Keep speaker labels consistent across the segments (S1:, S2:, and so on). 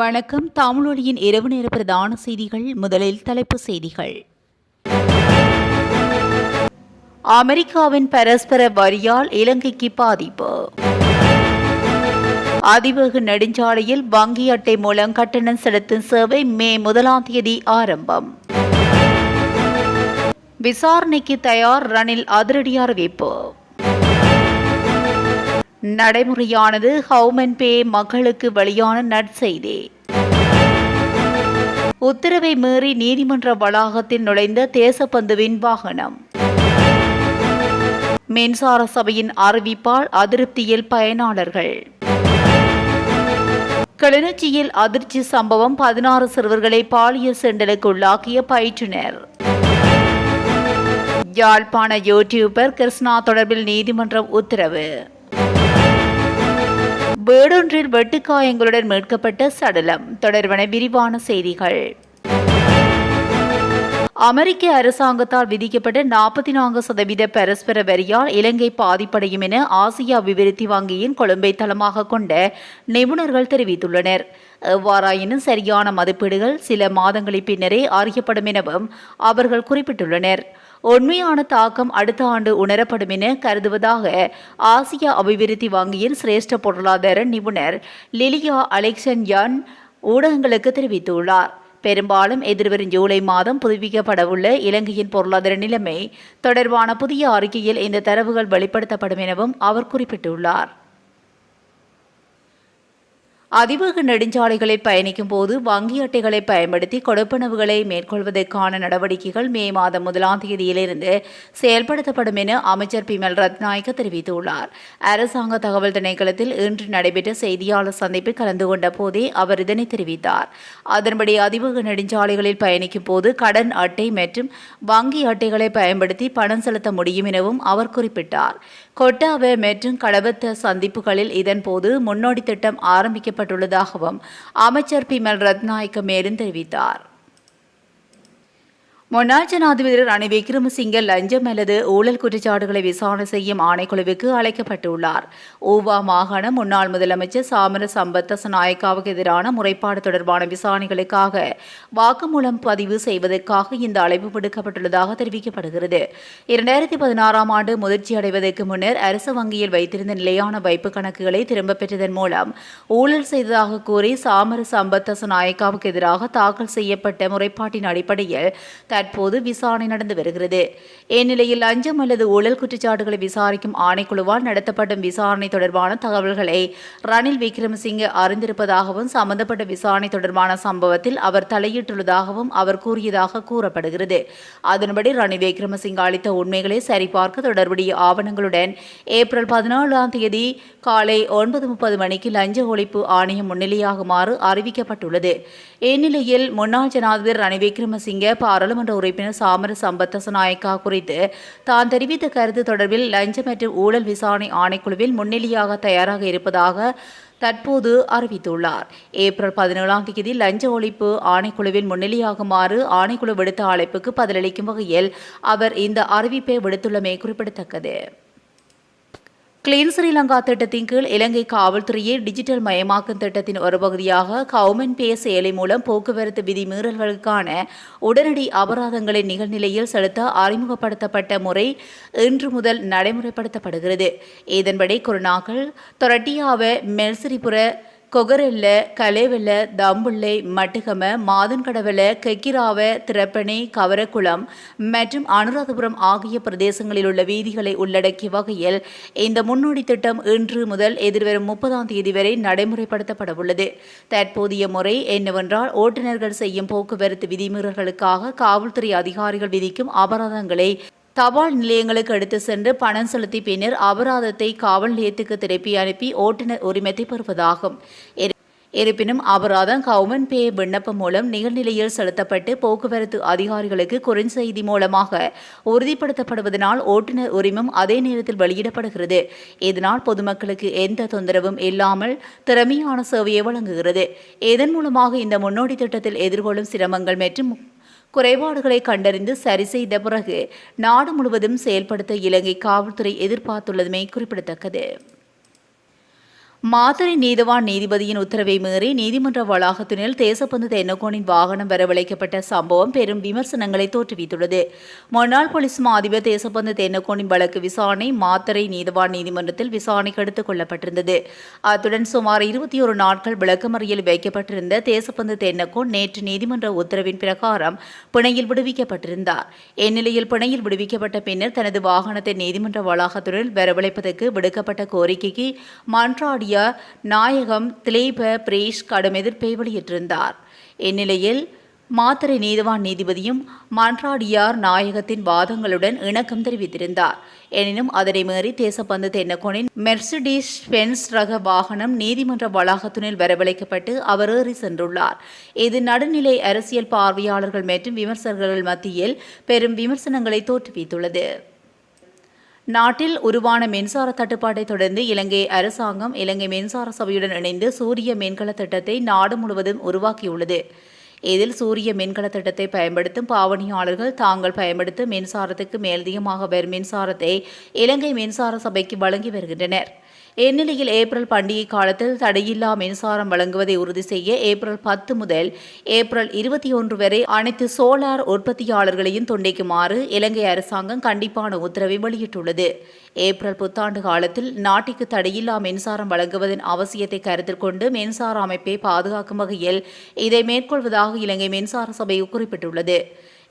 S1: வணக்கம். தமிழொலியின் இரவு நேர பிரதான செய்திகள் முதலில் தலைப்பு செய்திகள். அமெரிக்காவின் பரஸ்பர வரியால் இலங்கைக்கு பாதிப்பு. அதிவேக நெடுஞ்சாலையில் வங்கி அட்டை மூலம் கட்டணம் செலுத்தும் சேவை மே முதலாம் தேதி ஆரம்பம். விசாரணைக்கு தயார் ரணில் அதிரடி அறிவிப்பு. நடைமுறையானது ஹவுமன் பே மக்களுக்கு வெளியான நற்செய்தி. உத்தரவை மீறி நீதிமன்ற வளாகத்தில் நுழைந்த தேசப்பந்துவின் வாகனம். மின்சார சபையின் அறிவிப்பால் அதிருப்தியில் பயனாளர்கள். கிளிநொச்சியில் அதிர்ச்சி சம்பவம் பதினாறு சிறுவர்களை பாலியல் செண்டலுக்கு உள்ளாக்கிய பயிற்றுனர். யாழ்ப்பாண யூடியூபர் கிருஷ்ணா தொடர்பில் நீதிமன்றம் உத்தரவு. வேடொன்றில் வெட்டுக்காயங்களுடன் மீட்கப்பட்ட சடலம். தொடர்பான விரிவான செய்திகள். அமெரிக்க அரசாங்கத்தால் விதிக்கப்பட்ட நாற்பத்தி நான்கு சதவீத பரஸ்பர வரியால் இலங்கை பாதிப்படையும் என ஆசிய அபிவிருத்தி வங்கியின் கொழும்பை தளமாக கொண்ட நிபுணர்கள் தெரிவித்துள்ளனர். எவ்வாறாயினும் சரியான மதிப்பீடுகள் சில மாதங்களின் பின்னரே அறியப்படும் எனவும் அவர்கள் குறிப்பிட்டுள்ளனர். உண்மையான தாக்கம் அடுத்த ஆண்டு உணரப்படும் என கருதுவதாக ஆசிய அபிவிருத்தி வங்கியின் சிரேஷ்ட பொருளாதார நிபுணர் லிலியா அலெக்சன் யான் ஊடகங்களுக்கு தெரிவித்துள்ளார். பெரும்பாலும் எதிர்வரும் ஜூலை மாதம் புதுப்பிக்கப்படவுள்ள இலங்கையின் பொருளாதார நிலைமை தொடர்பான புதிய அறிக்கையில் இந்த தரவுகள் வெளிப்படுத்தப்படும் எனவும் அவர் குறிப்பிட்டுள்ளார். அதிவேக நெடுஞ்சாலைகளில் பயணிக்கும் போது வங்கி அட்டைகளை பயன்படுத்தி கொடுப்பனவுகளை மேற்கொள்வதற்கான நடவடிக்கைகள் மே மாதம் முதலாம் தேதியிலிருந்து செயல்படுத்தப்படும் என அமைச்சர் பிமல் ரத்நாயக்க தெரிவித்துள்ளார். அரசாங்க தகவல் திணைக்களத்தில் இன்று நடைபெற்ற செய்தியாளர் சந்திப்பில் கலந்து கொண்ட போதே அவர் இதனை தெரிவித்தார். அதன்படி அதிவேக நெடுஞ்சாலைகளில் பயணிக்கும் போது கடன் அட்டை மற்றும் வங்கி அட்டைகளை பயன்படுத்தி பணம் செலுத்த முடியும் எனவும் அவர் குறிப்பிட்டார். கொட்டாவ மற்றும் கடவத்த சந்திப்புகளில் இதன்போது முன்னோடி திட்டம் ஆரம்பிக்கப்பட்டுள்ளதாகவும் அமைச்சர் பிமல் ரத்நாயக்க மேலும் தெரிவித்தார். முன்னாள் ஜனாதிபதி ரணில் விக்ரமசிங்க லஞ்சம் அல்லது ஊழல் குற்றச்சாட்டுகளை விசாரணை செய்யும் ஆணைக்குழுவுக்கு அழைக்கப்பட்டுள்ளார். ஊவா மாகாண முன்னாள் முதலமைச்சர் சாமர சம்பத் நாயக்காவுக்கு எதிரான முறைப்பாடு தொடர்பான விசாரணைகளுக்காக வாக்குமூலம் பதிவு செய்வதற்காக இந்த அழைப்பு விடுக்கப்பட்டுள்ளதாக தெரிவிக்கப்படுகிறது. இரண்டாயிரத்தி பதினாறாம் ஆண்டு முதிர்ச்சி அடைவதற்கு முன்னர் அரசு வங்கியில் வைத்திருந்த நிலையான வைப்பு கணக்குகளை திரும்பப் பெற்றதன் மூலம் ஊழல் செய்ததாக கூறி சாமர சம்பத் நாயக்காவுக்கு எதிராக தாக்கல் செய்யப்பட்ட முறைப்பாட்டின் அடிப்படையில் தற்போது விசாரணை நடந்து வருகிறது. இந்நிலையில் லஞ்சம் அல்லது ஊழல் குற்றச்சாட்டுகளை விசாரிக்கும் ஆணைக்குழுவால் நடத்தப்படும் விசாரணை தொடர்பான தகவல்களை ரணில் விக்ரமசிங்கே அறிந்திருப்பதாகவும் சம்பந்தப்பட்ட விசாரணை தொடர்பான சம்பவத்தில் அவர் தலையிட்டுள்ளதாகவும் அவர் கூறியதாக கூறப்படுகிறது. அதன்படி ரணில் விக்ரமசிங்கே அளித்த உண்மைகளை சரிபார்க்க தொடர்புடைய ஆவணங்களுடன் ஏப்ரல் பதினாலாம் தேதி காலை ஒன்பது முப்பது மணிக்கு லஞ்ச ஒழிப்பு ஆணையம் முன்னிலையாகுமாறு அறிவிக்கப்பட்டுள்ளது. இந்நிலையில் முன்னாள் ஜனாதிபதி ரணில் விக்ரமசிங்கே பாராளுமன்ற உறுப்பினர் சாமர சம்பத்த நாயக்கா குறித்து தான் தெரிவித்த கருத்து தொடர்பில் லஞ்சம் மற்றும் ஊழல் விசாரணை ஆணைக்குழுவில் முன்னிலையாக தயாராக இருப்பதாக தற்போது அறிவித்துள்ளார். ஏப்ரல் பதினேழாம் தேதி லஞ்ச ஒழிப்பு ஆணைக்குழுவில் முன்னிலையாகுமாறு ஆணைக்குழு விடுத்த அழைப்புக்கு பதிலளிக்கும் வகையில் அவர் இந்த அறிவிப்பை விடுத்துள்ளமை குறிப்பிடத்தக்கது. கிளீன் ஸ்ரீலங்கா திட்டத்தின் கீழ் இலங்கை காவல்துறையை டிஜிட்டல் மயமாக்கும் திட்டத்தின் ஒரு பகுதியாக கவுமன் பே செயலி மூலம் போக்குவரத்து விதி மீறல்களுக்கான உடனடி அபராதங்களை நிகழ்நிலையில் செலுத்த அறிமுகப்படுத்தப்பட்ட முறை இன்று முதல் நடைமுறைப்படுத்தப்படுகிறது. இதன்படி குருநாகல் தொரட்டியாவ மெல்சிரிபுர கொகரெல்ல கலேவெல்ல தம்புள்ளை மட்டுகம மாதன்கடவெல கெக்கிராவ திரப்பனை கவரக்குளம் மற்றும் அனுராதபுரம் ஆகிய பிரதேசங்களில் உள்ள வீதிகளை உள்ளடக்கிய வகையில் இந்த முன்னோடி திட்டம் இன்று முதல் எதிர்வரும் முப்பதாம் தேதி வரை நடைமுறைப்படுத்தப்பட உள்ளது. தற்போதைய முறை என்னவென்றால் ஓட்டுநர்கள் செய்யும் போக்குவரத்து விதிமுறைகளுக்காக காவல்துறை அதிகாரிகள் விதிக்கும் அபராதங்களை தபால் நிலையங்களுக்கு எடுத்து சென்று பணம் செலுத்தி பின்னர் அபராதத்தை காவல் நிலையத்துக்கு திருப்பி அனுப்பி ஓட்டுநர் உரிமத்தை பெறுவதாகும். இருப்பினும் அபராதம் கவுமன் பே விண்ணப்பம் மூலம் நிகழ்நிலையில் செலுத்தப்பட்டு போக்குவரத்து அதிகாரிகளுக்கு குறுஞ்செய்தி மூலமாக உறுதிப்படுத்தப்படுவதனால் ஓட்டுநர் உரிமம் அதே நேரத்தில் வெளியிடப்படுகிறது. இதனால் பொதுமக்களுக்கு எந்த தொந்தரவும் இல்லாமல் திறமையான சேவையை வழங்குகிறது. இதன் மூலமாக இந்த முன்னோடி திட்டத்தில் எதிர்கொள்ளும் சிரமங்கள் மற்றும் குறைபாடுகளை கண்டறிந்து சரி செய்த பிறகு நாடு முழுவதும் செயல்படுத்த இலங்கை காவல்துறை எதிர்பார்த்துள்ளதுமே குறிப்பிடத்தக்கது. மாதிரி நீதவான் நீதிபதியின் உத்தரவை மீறி நீதிமன்ற வளாகத்தினில் தேசப்பந்து தென்னகோனின் வாகனம் வரவழைக்கப்பட்ட சம்பவம் பெரும் விமர்சனங்களை தோற்றுவித்துள்ளது. முன்னாள் போலீஸ் மா அதிபர் தேசப்பந்து தென்னகோனின் வழக்கு விசாரணை மாத்தறை நீதவான் நீதிமன்றத்தில் விசாரணைக்கு எடுத்துக் கொள்ளப்பட்டிருந்தது. அத்துடன் சுமார் இருபத்தி ஒரு நாட்கள் விளக்கமறியல் வைக்கப்பட்டிருந்த தேசப்பந்து தென்னகோன் நேற்று நீதிமன்ற உத்தரவின் பிரகாரம் பிணையில் விடுவிக்கப்பட்டிருந்தார். இந்நிலையில் பிணையில் விடுவிக்கப்பட்ட பின்னர் தனது வாகனத்தை நீதிமன்ற வளாகத்துடன் வரவழைப்பதற்கு விடுக்கப்பட்ட கோரிக்கைக்கு மன்றாடிய நாயகம் திலேப பிரேஷ் கடும் எதிர்ப்பை வெளியிட்டிருந்தார். இந்நிலையில் மாத்தறை நீதிவான் நீதிபதியும் மன்றாடியார் நாயகத்தின் வாதங்களுடன் இணக்கம் தெரிவித்திருந்தார். எனினும் அதனை மீறி தேசப்பந்து தென்னகோனின் மெர்சிடிஸ் பென்ஸ் ரக வாகனம் நீதிமன்ற வளாகத்துனில் வரவழைக்கப்பட்டு அவர் ஏறி சென்றுள்ளார். இது நடுநிலை அரசியல் பார்வையாளர்கள் மற்றும் விமர்சகர்கள் மத்தியில் பெரும் விமர்சனங்களை தோற்றுவித்துள்ளது. நாட்டில் உருவான மின்சார தட்டுப்பாட்டை தொடர்ந்து இலங்கை அரசாங்கம் இலங்கை மின்சார சபையுடன் இணைந்து சூரிய மின்கல திட்டத்தை நாடு முழுவதும் உருவாக்கியுள்ளது. இதில் சூரிய மின்கல திட்டத்தை பயன்படுத்தும் பாவனையாளர்கள் தாங்கள் பயன்படுத்தும் மின்சாரத்துக்கு மேலதிகமாக வரும் மின்சாரத்தை இலங்கை மின்சார சபைக்கு வழங்கி வருகின்றனர். இந்நிலையில் ஏப்ரல் பண்டிகை காலத்தில் தடையில்லா மின்சாரம் வழங்குவதை உறுதி செய்ய ஏப்ரல் பத்து முதல் ஏப்ரல் இருபத்தி ஒன்று வரை அனைத்து சோலார் உற்பத்தியாளர்களையும் துண்டிக்குமாறு இலங்கை அரசாங்கம் கண்டிப்பான உத்தரவை வெளியிட்டுள்ளது. ஏப்ரல் புத்தாண்டு காலத்தில் நாட்டிற்கு தடையில்லா மின்சாரம் வழங்குவதன் அவசியத்தை கருத்தில் கொண்டு மின்சார அமைப்பை பாதுகாக்கும் வகையில் இதை மேற்கொள்வதாக இலங்கை மின்சார சபை குறிப்பிட்டுள்ளது.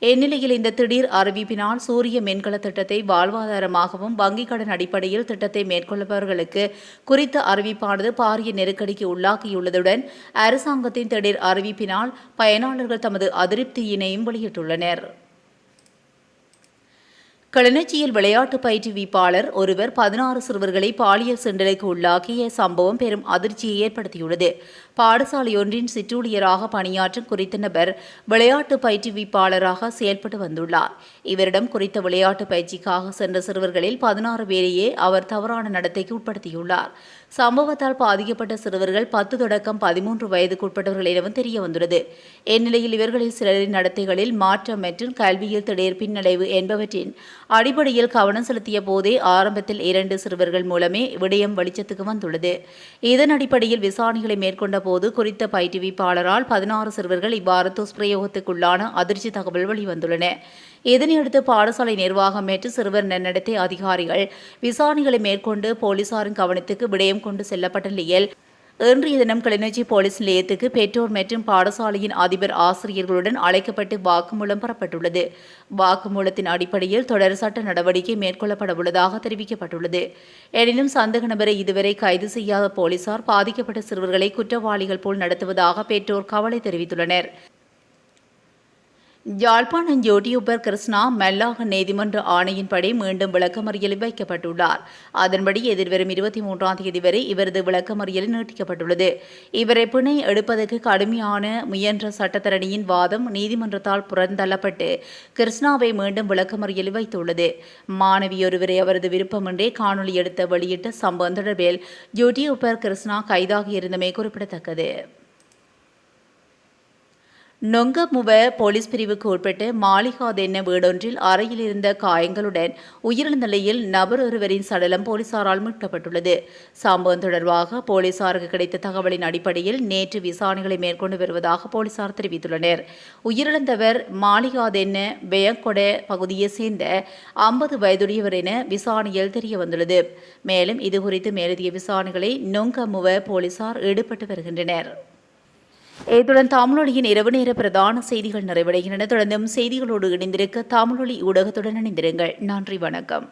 S1: இந்நிலையில் இந்த திடீர் அறிவிப்பினால் சூரிய மின்கல திட்டத்தை வாழ்வாதாரமாகவும் வங்கிக் கடன் அடிப்படையில் திட்டத்தை மேற்கொள்பவர்களுக்கு குறித்த அறிவிப்பானது பாரிய நெருக்கடிக்கு உள்ளாக்கியுள்ளதுடன் அரசாங்கத்தின் திடீர் அறிவிப்பினால் பயனாளர்கள் தமது அதிருப்தியினையும் வெளியிட்டுள்ளனர். கிளிநொச்சியில் விளையாட்டு பயிற்றுவிப்பாளர் ஒருவர் பதினாறு சிறுவர்களை பாலியல் சிண்டலுக்கு உள்ளாக்கிய சம்பவம் பெரும் அதிர்ச்சியை ஏற்படுத்தியுள்ளது. பாடசாலையொன்றின் சிற்றூழியராக பணியாற்றும் குறித்த நபர் விளையாட்டு பயிற்றுவிப்பாளராக செயல்பட்டு வந்துள்ளார். இவரிடம் குறித்த விளையாட்டு பயிற்சிக்காக சென்ற சிறுவர்களில் பதினாறு பேரையே அவர் தவறான நடத்தைக்கு உட்படுத்தியுள்ளார். சம்பவத்தால் பாதிக்கப்பட்ட சிறுவர்கள் பத்து தொடக்கம் பதிமூன்று வயதுக்குட்பட்டவர்கள் எனவும் தெரிய வந்துள்ளது இந்நிலையில் இவர்களில் சிலரின் நடத்தைகளில் மாற்றம் மற்றும் கல்வியில் திடீர் பின்னடைவு என்பவற்றின் அடிப்படையில் கவனம் செலுத்திய போதே ஆரம்பத்தில் இரண்டு சிறுவர்கள் மூலமே விடயம் வெளிச்சத்துக்கு வந்துள்ளது. இதன் அடிப்படையில் விசாரணைகளை மேற்கொண்ட போது குறித்த பயிற்றுவிப்பாளரால் பதினாறு சிறுவர்கள் இவ்வாறு துஷ்பிரயோகத்துக்குள்ளான அதிர்ச்சி தகவல் வெளிவந்துள்ளன. இதனையடுத்து பாடசாலை நிர்வாகம் நேற்று சிறுவர் நன்னடத்தை அதிகாரிகள் விசாரணைகளை மேற்கொண்டு போலீசாரின் கவனத்துக்கு விடயம் கொண்டு செல்லப்பட்ட நிலையில் இன்றைய தினம் கிளிநொச்சி போலீஸ் நிலையத்துக்கு பெற்றோர் மற்றும் பாடசாலையின் அதிபர் ஆசிரியர்களுடன் அழைக்கப்பட்டு வாக்குமூலம் பெறப்பட்டுள்ளது. வாக்குமூலத்தின் அடிப்படையில் தொடர் சட்ட நடவடிக்கை மேற்கொள்ளப்பட உள்ளதாக தெரிவிக்கப்பட்டுள்ளது. எனினும் சந்தேக நபரை இதுவரை கைது செய்யாத போலீசார் பாதிக்கப்பட்ட சிறுவர்களை குற்றவாளிகள் போல் நடத்துவதாக பெற்றோர் கவலை தெரிவித்துள்ளனர். யாழ்ப்பாணம் யூடியூபர் கிருஷ்ணா மெல்லாக நீதிமன்ற ஆணையின்படி மீண்டும் விளக்கமறியலில் வைக்கப்பட்டுள்ளார். அதன்படி எதிர்வரும் இருபத்தி மூன்றாம் தேதி வரை இவரது விளக்கமறியல் நீட்டிக்கப்பட்டுள்ளது. இவரை பிணை எடுப்பதற்கு கடுமையான முயன்ற சட்டத்தரணியின் வாதம் நீதிமன்றத்தால் புறந்தள்ளப்பட்டு கிருஷ்ணாவை மீண்டும் விளக்கமறியலில் வைத்துள்ளது. மாணவியொருவரை அவரது விருப்பமின்றே காணொலி எடுத்த வெளியிட்ட சம்பவம் தொடர்பில் யூடியூபர் கிருஷ்ணா கைதாகியிருந்தமை குறிப்பிடத்தக்கது. நொங்கமுவ போலீஸ் பிரிவுக்கு உட்பட்டு மாளிகாத் வீடொன்றில் அறையில் இருந்த காயங்களுடன் உயிரிழந்த நிலையில் நபர் ஒருவரின் சடலம் போலீசாரால் மீட்கப்பட்டுள்ளது. சம்பவம் தொடர்பாக போலீசாருக்கு கிடைத்த தகவலின் அடிப்படையில் நேற்று விசாரணைகளை மேற்கொண்டு வருவதாக போலீசார் தெரிவித்துள்ளனர். உயிரிழந்தவர் மாளிகாதென்ன என்ன பகுதியை சேர்ந்த ஐம்பது வயதுடையவர் என விசாரணையில் தெரிய வந்துள்ளது மேலும் இதுகுறித்து மேலதிக விசாரணைகளை நொங்கமுவ போலீசார் ஈடுபட்டு வருகின்றனர். இத்துடன் தமிழொலியின் இரவு நேர பிரதான செய்திகள் நிறைவடைகின்றன. தொடர்ந்தும் செய்திகளோடு இணைந்திருக்க தமிழொலி ஊடகத்துடன் இணைந்திருங்கள். நன்றி வணக்கம்.